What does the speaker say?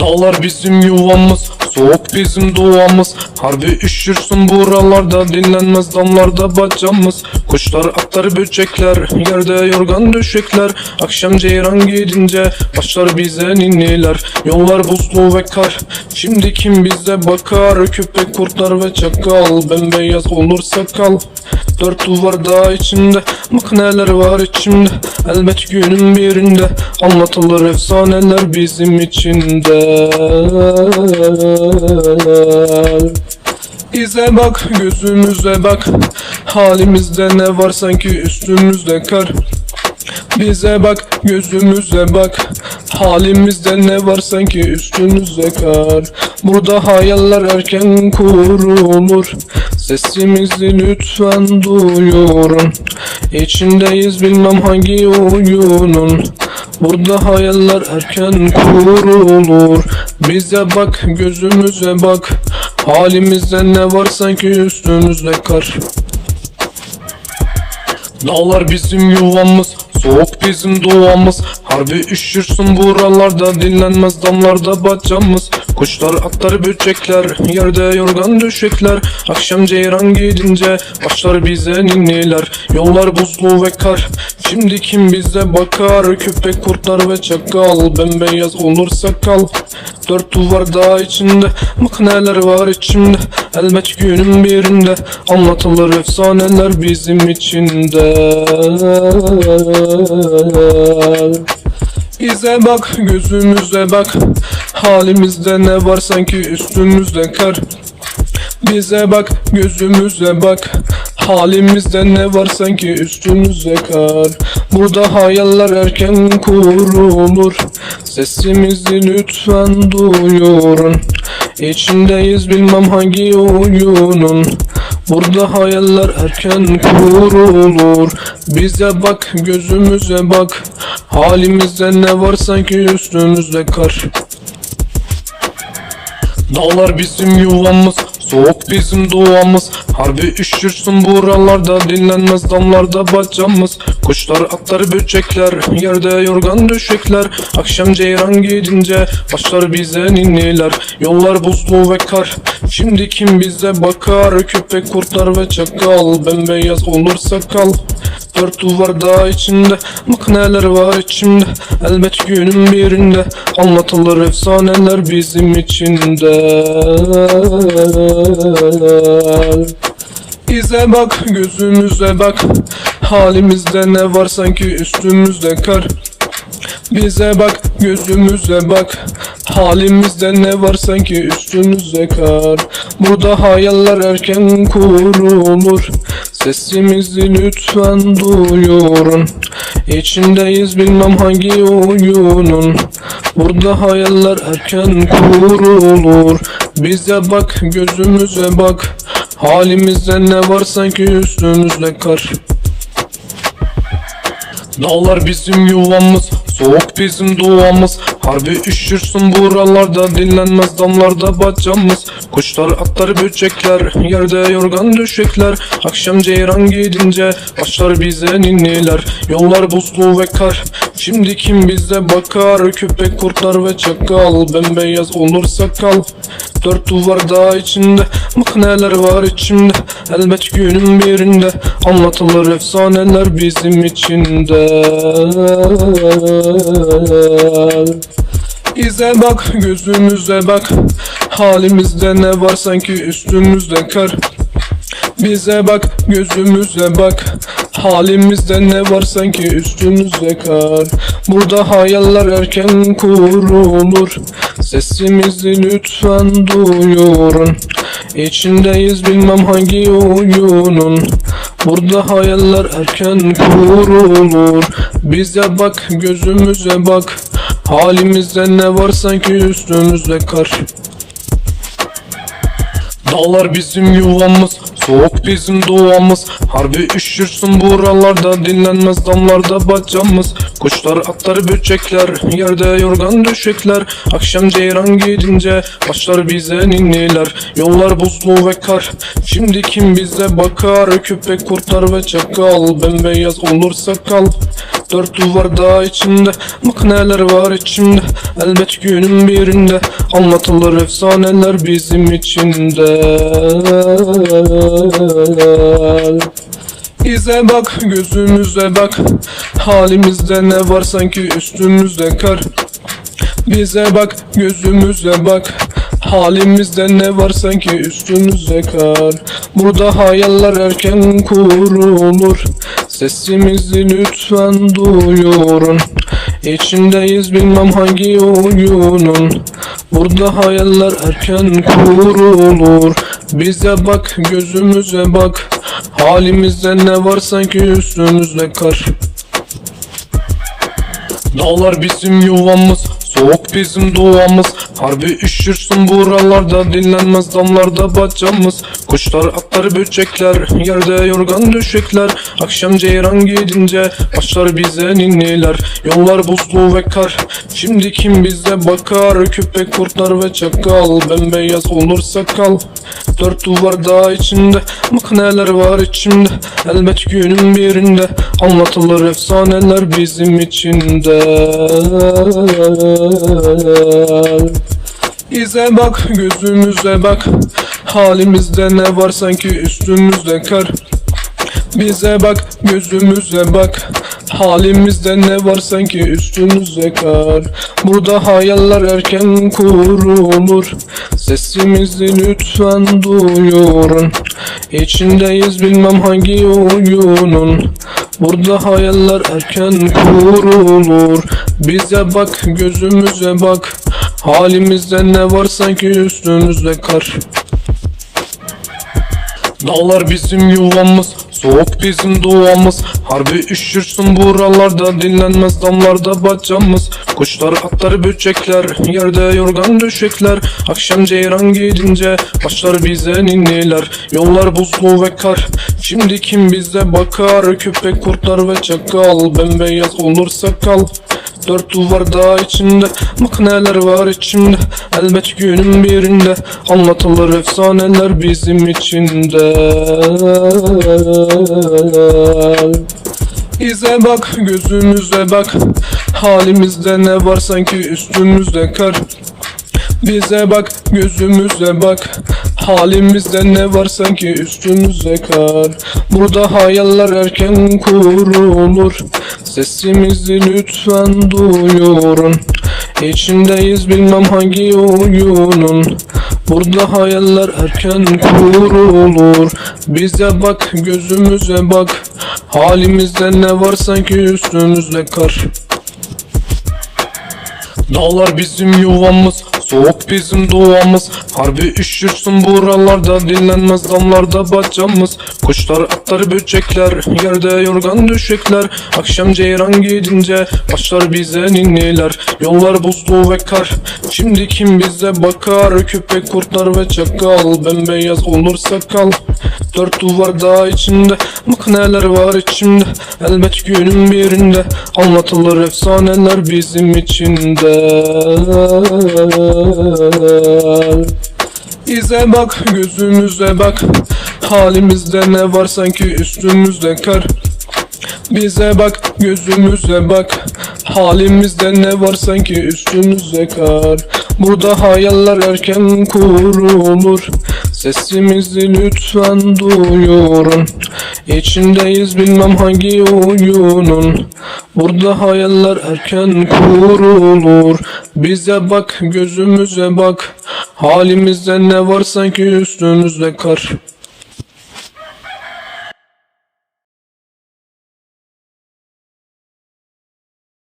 Dağlar bizim yuvamız. Soğuk bizim doğamız. Harbi üşürsün buralarda Dinlenmez damlarda bacamız. Kuşlar atlar böcekler Yerde yorgan döşekler. Akşam ceyran gidince Başlar bize ninniler. Yollar buzlu ve kar. Şimdi kim bize bakar? Köpek kurtlar ve çakal. Bembeyaz olur sakal Dört duvarda içinde Bak neler var içimde. Elbet günün birinde Anlatılır efsaneler bizim içinde. Bize bak gözümüze bak. Halimizde ne var sanki üstümüzde kar. Bize bak gözümüze bak. Halimizde ne var sanki üstümüzde kar. Burada hayaller erken kurulur Sesimizi lütfen duyurun. İçindeyiz bilmem hangi oyunun. Burada hayaller erken kurulur. Bize bak gözümüze bak. Halimizde ne var sanki üstümüzde kar. Dağlar bizim yuvamız Soğuk bizim doğamız. Harbi üşürsün buralarda Dinlenmez damlarda bacamız Kuşlar atlar böcekler Yerde yorgan döşekler. Akşam ceyran gidince Başlar bize ninniler. Yollar buzlu ve kar Şimdi kim bize bakar? Köpek kurtlar ve çakal Bembeyaz olur sakal. Dört duvarda içinde Bak neler var içimde. Elbet günün birinde Anlatılır efsaneler bizim içinde Bize bak gözümüze bak. Halimizde ne var sanki üstümüzde kar. Bize bak gözümüze bak. Halimizde ne var sanki üstümüzde kar. Burada hayaller erken kurulur. Sesimizi lütfen duyurun. İçindeyiz bilmem hangi oyunun Burada hayaller erken kurulur. Bize bak gözümüze bak. Halimizde ne var sanki üstümüzde kar. Dağlar bizim yuvamız Soğuk bizim doğamız. Harbi üşürsün buralarda Dinlenmez damlarda bacamız. Kuşlar atlar böcekler Yerde yorgan döşekler. Akşam ceyran gidince Başlar bize ninniler. Yollar buzlu ve kar. Şimdi kim bize bakar? Köpek kurtlar ve çakal. Bembeyaz olur sakal Dört duvarda içinde Bak neler var içimde. Elbet günün birinde Anlatılır efsaneler bizim içinde. Bize bak gözümüze bak. Halimizde ne var sanki üstümüzde kar. Bize bak gözümüze bak. Halimizde ne var sanki üstümüzde kar. Burada hayaller erken kurulur Sesimizi lütfen duyurun. İçindeyiz bilmem hangi oyunun. Burada hayaller erken kurulur. Bize bak gözümüze bak. Halimizde ne var sanki üstümüzde kar. Dağlar bizim yuvamız Soğuk bizim doğamız Harbi üşürsün buralarda Dinlenmez damlarda bacamız. Kuşlar atlar böcekler Yerde yorgan döşekler. Akşam ceyran gidince Başlar bize ninniler. Yollar buzlu ve kar Şimdi kim bize bakar Köpek kurtlar ve çakal. Bembeyaz olur sakal Dört duvarda içinde. Bak neler var içimde Elbet günün birinde. Anlatılır efsaneler bizim içinde. Bize bak gözümüze bak. Halimizde ne var sanki üstümüzde kar. Bize bak gözümüze bak Halimizde ne var sanki üstümüzde kar? Burada hayaller erken kurulur. Sesimizi lütfen duyurun. İçindeyiz bilmem hangi oyunun. Burada hayaller erken kurulur. Bize bak gözümüze bak. Halimizde ne var sanki üstümüzde kar? Dağlar bizim yuvamız Soğuk bizim doğamız. Harbi üşürsün buralarda Dinlenmez damlarda bacamız. Kuşlar atlar böcekler Yerde yorgan döşekler. Akşam ceyran gidince Başlar bize ninniler. Yollar buzlu ve kar. Şimdi kim bize bakar? Köpek kurtlar ve çakal. Bembeyaz olur sakal. Dört duvarda içinde. Bak neler var içimde. Elbet günün birinde. Anlatılır efsaneler bizim içinde İze bak gözümüze bak. Halimizde ne var sanki üstümüzde kar. Bize bak gözümüze bak. Halimizde ne var sanki üstümüze kar. Burada hayaller erken kurulur. Sesimizi lütfen duyurun. İçindeyiz bilmem hangi oyunun. Burada hayaller erken kurulur. Bize bak gözümüze bak Halimizde ne var sanki üstümüzde kar? Dağlar bizim yuvamız Soğuk bizim doğamız. Harbi üşürsün buralarda Dinlenmez damlarda bacamız. Kuşlar atlar böcekler Yerde yorgan döşekler. Akşam ceyran gidince Başlar bize ninniler. Yollar buzlu ve kar. Şimdi kim bize bakar? Köpek kurtlar ve çakal. Bembeyaz olur sakal Dört duvarda içinde Bak neler var içimde. Elbet günün birinde Anlatılır efsaneler bizim içinde. İze bak gözümüze bak. Halimizde ne var sanki üstümüzde kar? Bize bak gözümüze bak Halimizde ne var sanki üstümüze kar? Burada hayaller erken kurulur. Sesimizi lütfen duyurun. İçindeyiz bilmem hangi oyunun. Burada hayaller erken kurulur. Bize bak gözümüze bak. Halimizde ne var sanki üstümüzde kar? Dağlar bizim yuvamız Soğuk bizim doğamız. Harbi üşürsün buralarda Dinlenmez damlarda bacamız. Kuşlar atlar böcekler Yerde yorgan döşekler. Akşam ceyran gidince Başlar bize ninniler. Yollar buzlu ve kar Şimdi kim bize bakar? Köpek kurtlar ve çakal. Bembeyaz olur sakal Dört duvarda içinde Bak neler var içimde Elbet günün birinde Anlatılır efsaneler bizim içinde. İze bak gözümüze bak. Halimizde ne var sanki üstümüzde kar. Bize bak gözümüze bak Halimizde ne var sanki üstümüze kar? Burada hayaller erken kurulur. Sesimizi lütfen duyurun. İçindeyiz bilmem hangi oyunun. Burada hayaller erken kurulur. Bize bak gözümüze bak. Halimizde ne var sanki üstümüzde kar Dağlar bizim yuvamız Soğuk bizim doğamız. Harbi üşürsün buralarda Dinlenmez damlarda bacamız. Kuşlar atlar böcekler Yerde yorgan döşekler. Akşam ceyran gidince Başlar bize ninniler. Yollar buzlu ve kar Şimdi kim bize bakar? Köpek kurtlar ve çakal. Bembeyaz olur sakal Dört duvarda içinde Bak neler var içimde. Elbet günün birinde Anlatılır efsaneler bizim içinde. İze bak gözümüze bak. Halimizde ne var sanki üstümüzde kar. Bize bak gözümüze bak. Halimizde ne var sanki üstümüze kar. Burada hayaller erken kurulur Sesimizi lütfen duyurun. İçindeyiz bilmem hangi oyunun. Burada hayaller erken kurulur. Bize bak gözümüze bak. Halimizde ne var sanki üstümüzde kar